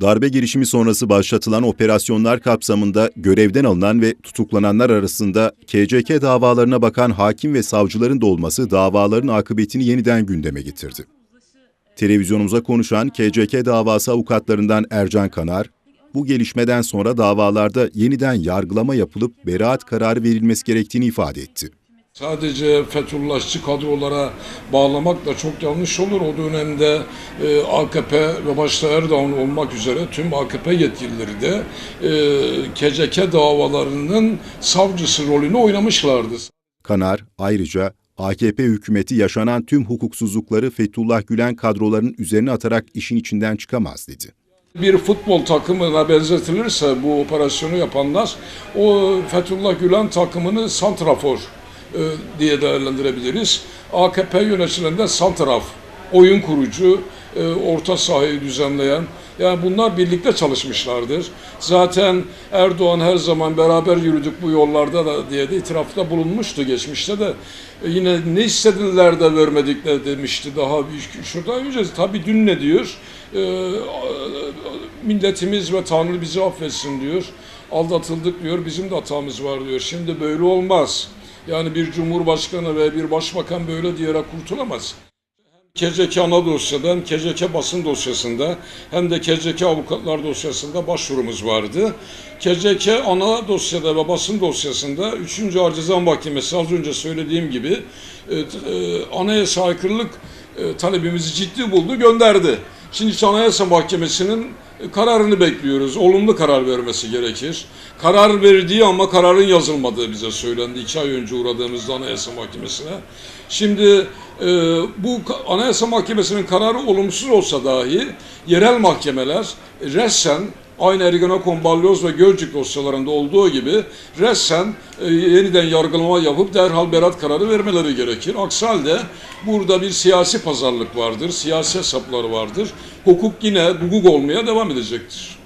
Darbe girişimi sonrası başlatılan operasyonlar kapsamında görevden alınan ve tutuklananlar arasında KCK davalarına bakan hakim ve savcıların da olması davaların akıbetini yeniden gündeme getirdi. Televizyonumuza konuşan KCK davası avukatlarından Ercan Kanar, bu gelişmeden sonra davalarda yeniden yargılama yapılıp beraat kararı verilmesi gerektiğini ifade etti. Sadece Fethullahçı kadrolara bağlamak da çok yanlış olur. O dönemde e, AKP ve başta Erdoğan olmak üzere tüm AKP yetkilileri de e, KCK davalarının savcısı rolünü oynamışlardı. Kanar ayrıca AKP hükümeti yaşanan tüm hukuksuzlukları Fethullah Gülen kadrolarının üzerine atarak işin içinden çıkamaz dedi. Bir futbol takımına benzetilirse bu operasyonu yapanlar o Fethullah Gülen takımını santrafor diye değerlendirebiliriz. AKP yöneticilerinde santraf, oyun kurucu, e, orta sahayı düzenleyen yani bunlar birlikte çalışmışlardır. Zaten Erdoğan her zaman beraber yürüdük bu yollarda da diye de itirafta bulunmuştu geçmişte de. E, yine ne istediler de vermedik de demişti daha bir- şurada önce tabii dün ne diyor? E, milletimiz ve Tanrı bizi affetsin diyor. Aldatıldık diyor, bizim de hatamız var diyor. Şimdi böyle olmaz. Yani bir cumhurbaşkanı ve bir başbakan böyle diyerek kurtulamaz. KCK ana dosyadan, KCK basın dosyasında hem de KCK avukatlar dosyasında başvurumuz vardı. KCK ana dosyada ve basın dosyasında 3. Ağır Ceza Mahkemesi az önce söylediğim gibi e, e, anayasa aykırılık e, talebimizi ciddi buldu, gönderdi. Şimdi işte Anayasa Mahkemesi'nin e, kararını bekliyoruz. Olumlu karar vermesi gerekir. Karar verdiği ama kararın yazılmadığı bize söylendi. iki ay önce uğradığımızda Anayasa Mahkemesi'ne. Şimdi e, bu Anayasa Mahkemesi'nin kararı olumsuz olsa dahi yerel mahkemeler resen aynı Ergenekon, Balyoz ve Gölcük dosyalarında olduğu gibi resen e, yeniden yargılama yapıp derhal berat kararı vermeleri gerekir. Aksi halde burada bir siyasi pazarlık vardır, siyasi hesapları vardır. Hukuk yine hukuk olmaya devam edecektir.